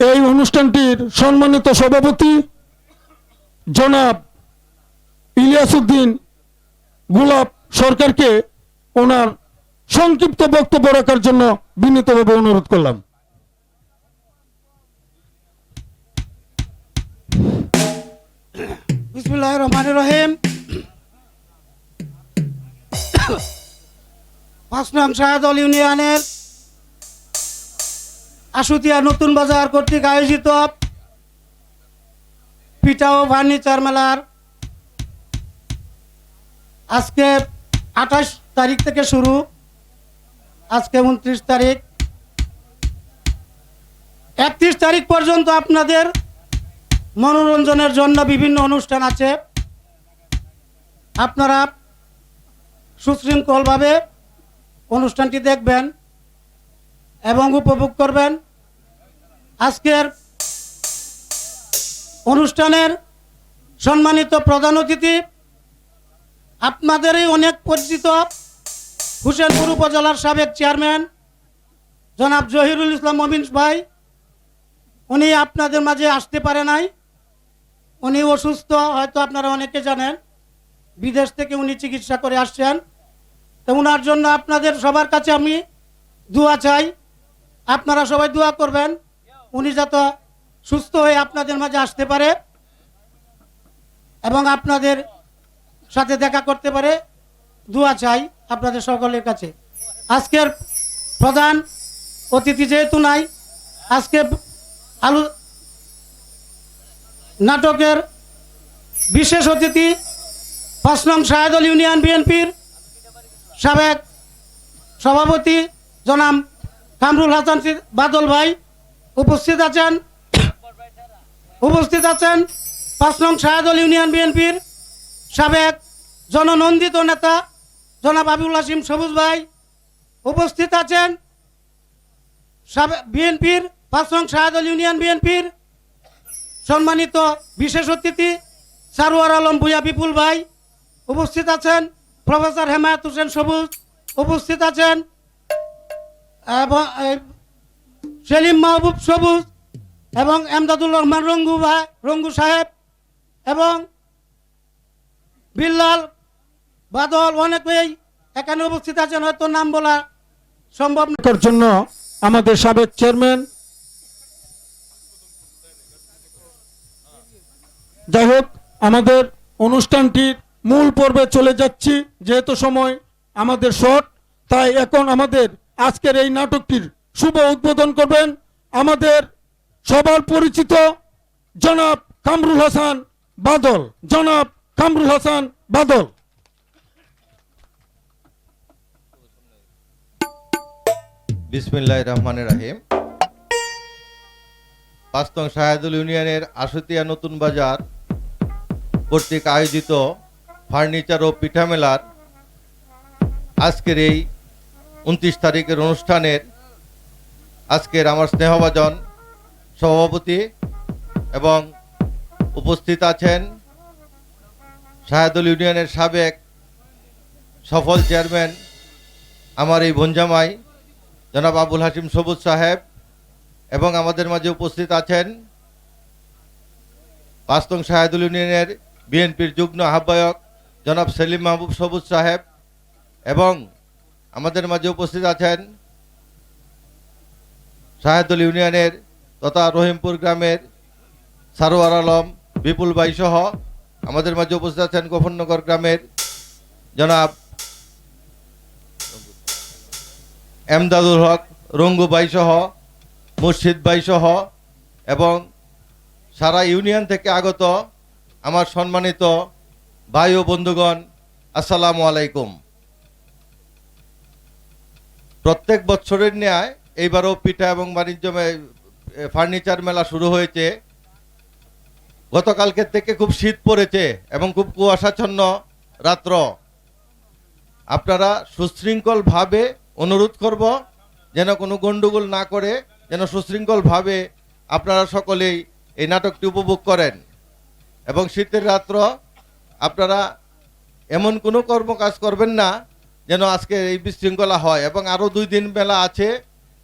এই অনুষ্ঠানটির সম্মানিত সভাপতি জনাব ইলিয়াসউদ্দিন গুলাব সরকারকে ওনার সংক্ষিপ্ত বক্তব্য রাখার জন্য বিনীতভাবে অনুরোধ করলাম। রহমান রহিম। পাঁচ নং শাহাদল ইউনিয়নের আশুতিয়া নতুন বাজার কর্তৃক আয়োজিত পিঠা ও ফার্নিচার মেলার আজকে আঠাশ তারিখ থেকে শুরু। আজকে উনত্রিশ তারিখ। একত্রিশ তারিখ পর্যন্ত আপনাদের মনোরঞ্জনের জন্য বিভিন্ন অনুষ্ঠান আছে। আপনারা সুশৃঙ্খলভাবে অনুষ্ঠানটি দেখবেন এবং উপভোগ করবেন। আজকের অনুষ্ঠানের সম্মানিত প্রধান অতিথি, আপনাদেরই অনেক পরিচিত হুসেনপুর উপজেলার সাবেক চেয়ারম্যান জনাব জহিরুল ইসলাম মমিন ভাই। উনি আপনাদের মাঝে আসতে পারে নাই। উনি অসুস্থ, হয়তো আপনারা অনেকে জানেন। বিদেশ থেকে উনি চিকিৎসা করে আসছেন। তো ওনার জন্য আপনাদের সবার কাছে আমি দোয়া চাই। আপনারা সবাই দোয়া করবেন। উনি যাতে সুস্থ হয়ে আপনাদের মাঝে আসতে পারে এবং আপনাদের সাথে দেখা করতে পারে, দোয়া চাই আপনাদের সকলের কাছে। আজকের প্রধান অতিথি যেহেতু নাই, আজকে আলু নাটকের বিশেষ অতিথি পাঁচ নং শাহেদল ইউনিয়ন বিএনপির সাবেক সভাপতি জনাম কামরুল হাসান বাদল ভাই উপস্থিত আছেন? উপস্থিত আছেন পাঁচ নং শাহেদল ইউনিয়ন বিএনপির সাবেক জননন্দিত নেতা জনাব আবুল হাসিম সবুজ ভাই। উপস্থিত আছেন বিএনপির পাঁচ নং শাহেদল ইউনিয়ন বিএনপির সম্মানিত বিশেষ অতিথি সারোয়ার আলম ভুয়া বিপুল ভাই। উপস্থিত আছেন প্রফেসর হেমায়ত হোসেন সবুজ। উপস্থিত আছেন এবং সেলিম মাহবুব সবুজ এবং এমদাদুল রহমান রঙ্গু ভাই, রঙ্গু সাহেব এবং বিল্লাল বাদল অনেকেই এখানে উপস্থিত আছেন, হয়তো নাম বলা সম্ভব না। করার জন্য আমাদের সাবেক চেয়ারম্যান। যাই হোক, আমাদের অনুষ্ঠানটির মূল পর্বে চলে যাচ্ছি, যেহেতু সময় আমাদের শর্ট, তাই এখন আমাদের আজকের এই নাটকটির শুভ উদ্বোধন করবেন আমাদের সবার পরিচিত জনাব কামরুল হাসান বাদল। জনাব কামরুল হাসান বাদল। বিসমিল্লাহ রহমান রাহিম। পাঁচতং শাহেদুল ইউনিয়নের আশুতিয়া নতুন বাজার কর্তৃক আয়োজিত ফার্নিচার ও পিঠা মেলার আজকের এই উনত্রিশ তারিখের অনুষ্ঠানের আজকের আমার স্নেহভাজন সভাপতি এবং উপস্থিত আছেন শাহেদুল ইউনিয়নের সাবেক সফল চেয়ারম্যান আমার এই ভঞ্জামাই, জনাব আবুল হাসিম সবুজ সাহেব এবং আমাদের মাঝে উপস্থিত আছেন পাঁচতং শাহেদুল ইউনিয়নের বিএনপির যুগ্ম আহ্বায়ক জনাব সেলিম মাহবুব সবুজ সাহেব এবং আমাদের মাঝে উপস্থিত আছেন শাহেদুল ইউনিয়নের তথা রহিমপুর গ্রামের সারোয়ার আলম, বিপুল ভাই সহ আমাদের মাঝে উপস্থিত আছেন গোফরনগর গ্রামের জনাব এমদাদুল হক, রঙ্গু বাই সহ, মুর্শিদ বাই সহ এবং সারা ইউনিয়ন থেকে আগত আমার সম্মানিত ভাই ও বন্ধুগণ, আসসালামু আলাইকুম। প্রত্যেক বছরের ন্যায় এইবারও পিঠা এবং বাণিজ্য ফার্নিচার মেলা শুরু হয়েছে। গতকালকের থেকে খুব শীত পড়েছে এবং খুব কুয়াশাচ্ছন্ন রাত্র। আপনারা সুশৃঙ্খলভাবে অনুরোধ করব যেন কোনো গণ্ডগোল না করে, যেন সুশৃঙ্খলভাবে আপনারা সকলেই এই নাটকটি উপভোগ করেন। এবং শীতের রাত্র আপনারা এমন কোনো কর্মকাজ করবেন না যেন আজকে এই বিশৃঙ্খলা হয়। এবং আরও দুই দিন মেলা আছে।